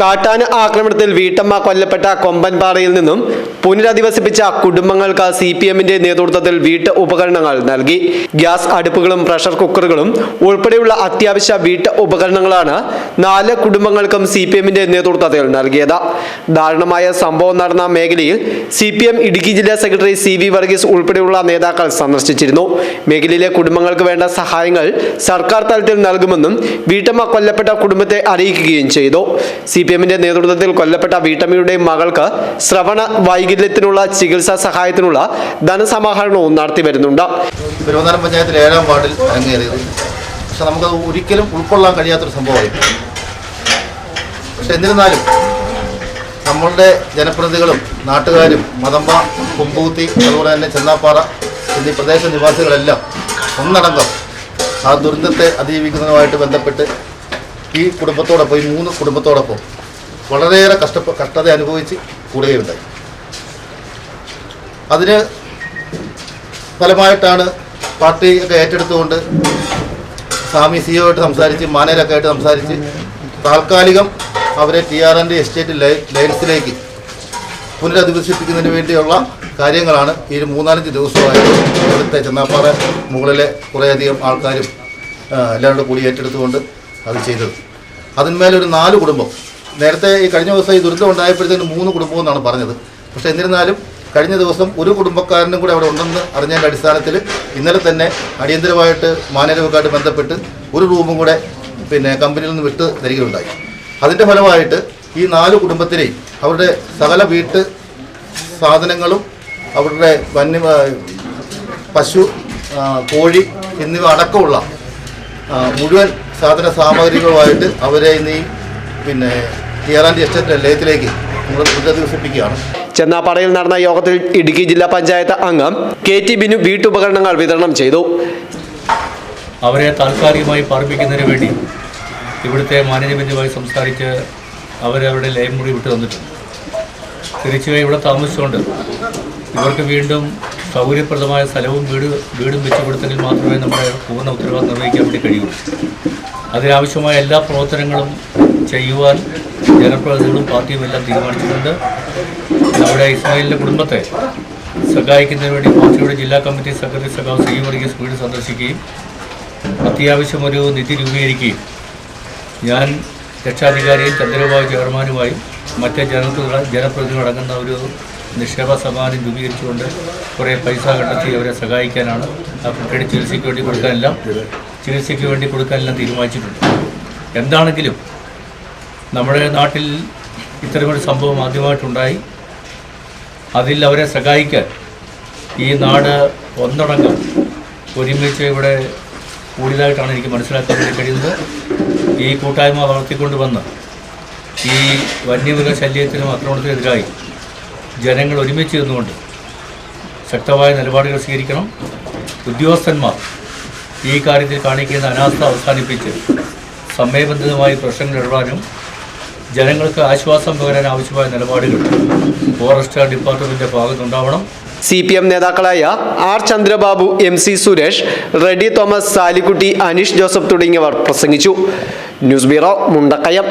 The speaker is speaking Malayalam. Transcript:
കാട്ടാന ആക്രമണത്തിൽ വീട്ടമ്മ കൊല്ലപ്പെട്ട കൊമ്പൻപാറയിൽ നിന്നും പുനരധിവസിപ്പിച്ച കുടുംബങ്ങൾക്ക് സി പി എമ്മിന്റെ നേതൃത്വത്തിൽ വീട്ട് ഉപകരണങ്ങൾ നൽകി. ഗ്യാസ് അടുപ്പുകളും പ്രഷർ കുക്കറുകളും ഉൾപ്പെടെയുള്ള അത്യാവശ്യ വീട്ട് ഉപകരണങ്ങളാണ് നാല് കുടുംബങ്ങൾക്കും സി പി എമ്മിന്റെ നേതൃത്വത്തിൽ നൽകിയത്. ദാരുണമായ സംഭവം നടന്ന മേഖലയിൽ സി പി എം ഇടുക്കി ജില്ലാ സെക്രട്ടറി സി വി വർഗീസ് ഉൾപ്പെടെയുള്ള നേതാക്കൾ സന്ദർശിച്ചിരുന്നു. മേഖലയിലെ കുടുംബങ്ങൾക്ക് വേണ്ട സഹായങ്ങൾ സർക്കാർ തലത്തിൽ നൽകുമെന്നും വീട്ടമ്മ കൊല്ലപ്പെട്ട കുടുംബത്തെ അറിയിക്കുകയും ചെയ്തു. സി പി എമ്മിന്റെ നേതൃത്വത്തിൽ കൊല്ലപ്പെട്ട വീട്ടമ്മയുടെയും മകൾക്ക് ശ്രവണ വൈകല്യത്തിനുള്ള ചികിത്സാ സഹായത്തിനുള്ള ധനസമാഹരണവും നടത്തി വരുന്നുണ്ട്. പഞ്ചായത്തിലെ ഏഴാം വാർഡിൽ പക്ഷെ നമുക്കത് ഒരിക്കലും ഉൾക്കൊള്ളാൻ കഴിയാത്തൊരു സംഭവമായി. പക്ഷെ എന്നിരുന്നാലും നമ്മളുടെ ജനപ്രതിനിധികളും നാട്ടുകാരും മതമ്പ കുമ്പൂത്തി അതുപോലെ തന്നെ ചെന്നാപ്പാറ എന്നീ പ്രദേശ നിവാസികളെല്ലാം ഒന്നടങ്കം ആ ദുരന്തത്തെ അതിജീവിക്കുന്നതുമായിട്ട് ബന്ധപ്പെട്ട് ഈ കുടുംബത്തോടൊപ്പം ഈ മൂന്ന് കുടുംബത്തോടൊപ്പം വളരെയേറെ കഷ്ടപ്പ കഷ്ടത അനുഭവിച്ച് കൂടുകയുണ്ടായി. അതിന് ഫലമായിട്ടാണ് പാർട്ടി ഒക്കെ ഏറ്റെടുത്തുകൊണ്ട് സ്വാമി സിഒ ആയിട്ട് സംസാരിച്ച് മാനേജറൊക്കെ ആയിട്ട് സംസാരിച്ച് താൽക്കാലികം അവരെ ടി ആർ എന്റെ എസ്റ്റേറ്റ് ലൈൻസിലേക്ക് പുനരധിവസിപ്പിക്കുന്നതിന് വേണ്ടിയുള്ള കാര്യങ്ങളാണ് ഈ മൂന്നാലഞ്ച് ദിവസമായിട്ട് ഇവിടുത്തെ ചെന്നാപ്പാറ മുകളിലെ കുറേയധികം ആൾക്കാരും എല്ലാവരുടെ എല്ലാവരും കൂടി ഏറ്റെടുത്തുകൊണ്ട് അത് ചെയ്തത്. അതിന്മേലൊരു നാല് കുടുംബം നേരത്തെ ഈ കഴിഞ്ഞ ദിവസം ഈ ദുരന്തം ഉണ്ടായപ്പോഴത്തേക്കും മൂന്ന് കുടുംബം എന്നാണ് പറഞ്ഞത്. പക്ഷേ എന്നിരുന്നാലും കഴിഞ്ഞ ദിവസം ഒരു കുടുംബക്കാരനും കൂടെ അവിടെ ഉണ്ടെന്ന് അറിഞ്ഞതിന്റെ അടിസ്ഥാനത്തിൽ ഇന്നലെ തന്നെ അടിയന്തരമായിട്ട് മാനേജവുമായിട്ട് ബന്ധപ്പെട്ട് ഒരു റൂമും കൂടെ പിന്നെ കമ്പനിയിൽ നിന്ന് വിട്ട് തരികയുണ്ടായി. അതിന്റെ ഫലമായിട്ട് ഈ നാല് കുടുംബത്തിനെയും അവരുടെ സകല വീട്ട് സാധനങ്ങളും അവരുടെ വന്യ പശു കോഴി എന്നിവ അടക്കമുള്ള മുഴുവൻ സാധന സാമഗ്രികളുമായിട്ട് അവരെ ഇന്ന് ഈ പിന്നെ ടിയറാൻഡ് എസ്റ്റേറ്റ് ലയത്തിലേക്ക് നമ്മൾ പുനരധിവസിപ്പിക്കുകയാണ് ചെന്നാപ്പാറയിൽ നടന്ന യോഗത്തിൽ ഇടുക്കി ജില്ലാ പഞ്ചായത്ത് അംഗം കെ ടി ബിനു വീട്ടുപകരണങ്ങൾ വിതരണം ചെയ്തു. അവരെ താൽക്കാലികമായി പാർപ്പിക്കുന്നതിന് വേണ്ടി ഇവിടുത്തെ മാനേജ്മെന്റുമായി സംസാരിച്ച് അവരവരുടെ ലയം മുറി വിട്ടു തന്നിട്ടുണ്ട്. തിരിച്ചു ഇവിടെ താമസിച്ചുകൊണ്ട് ഇവർക്ക് വീണ്ടും സൗകര്യപ്രദമായ സ്ഥലവും വീട് വീടും വെച്ചു കൊടുത്തെങ്കിൽ മാത്രമേ നമ്മുടെ പൂർണ ഉത്തരവാദിത്വം നിർവഹിക്കാൻ വേണ്ടി കഴിയൂ. അതിനാവശ്യമായ എല്ലാ പ്രവർത്തനങ്ങളും ചെയ്യുവാൻ ജനപ്രതിനിധികളും പാർട്ടിയും എല്ലാം തീരുമാനിച്ചിട്ടുണ്ട്. നമ്മുടെ ഇസ്മായിലിന്റെ കുടുംബത്തെ സഹായിക്കുന്നതിന് വേണ്ടി പാർട്ടിയുടെ ജില്ലാ കമ്മിറ്റി സെക്രട്ടറി സഖാവ് സി വർഗീസ് വീട് സന്ദർശിക്കുകയും അത്യാവശ്യം ഒരു നിധി രൂപീകരിക്കുകയും ഞാൻ രക്ഷാധികാരിയും ചന്ദ്രബാബു ചെയർമാനുമായും മറ്റ് ജനപ്രതിനിധികൾ അടങ്ങുന്ന ഒരു നിക്ഷേപ സമാനം രൂപീകരിച്ചുകൊണ്ട് കുറേ പൈസ കണ്ടെത്തി അവരെ സഹായിക്കാനാണ് ആ കുട്ടിയുടെ ചികിത്സയ്ക്ക് വേണ്ടി കൊടുക്കാനെല്ലാം ചികിത്സയ്ക്ക് വേണ്ടി കൊടുക്കാനെല്ലാം തീരുമാനിച്ചിട്ടുണ്ട്. എന്താണെങ്കിലും നമ്മുടെ നാട്ടിൽ ഇത്തരമൊരു സംഭവം ആദ്യമായിട്ടുണ്ടായി. അതിൽ അവരെ സഹായിക്കാൻ ഈ നാട് ഒന്നടങ്കം ഒരുമിച്ച് ഇവിടെ കൂടിയതായിട്ടാണ് എനിക്ക് മനസ്സിലാക്കാൻ വേണ്ടി കഴിയുന്നത്. ഈ കൂട്ടായ്മ വളർത്തിക്കൊണ്ട് വന്ന് ഈ വന്യമൃഗ ശല്യത്തിനും ആക്രമണത്തിനെതിരായി ജനങ്ങൾ ഒരുമിച്ച് നിന്നുകൊണ്ട് ശക്തമായ നിലപാടുകൾ സ്വീകരിക്കണം. ഉദ്യോഗസ്ഥന്മാർ ഈ കാര്യത്തിൽ കാണിക്കുന്ന അനാസ്ഥ അവസാനിപ്പിച്ച് സമയബന്ധിതമായി പ്രശ്നങ്ങൾ ഇടപെടാനും ജനങ്ങൾക്ക് ആശ്വാസം പകരാൻ ആവശ്യമായ നിലപാടുകൾ ഫോറസ്റ്റ് ഡിപ്പാർട്ട്മെന്റിന്റെ ഭാഗത്തുണ്ടാവണം. സി പി എം നേതാക്കളായ R Chandrababu M C Suresh Reddy Thomas Salikutty Aneesh Joseph തുടങ്ങിയവർ പ്രസംഗിച്ചു. News bureau Mundakayam.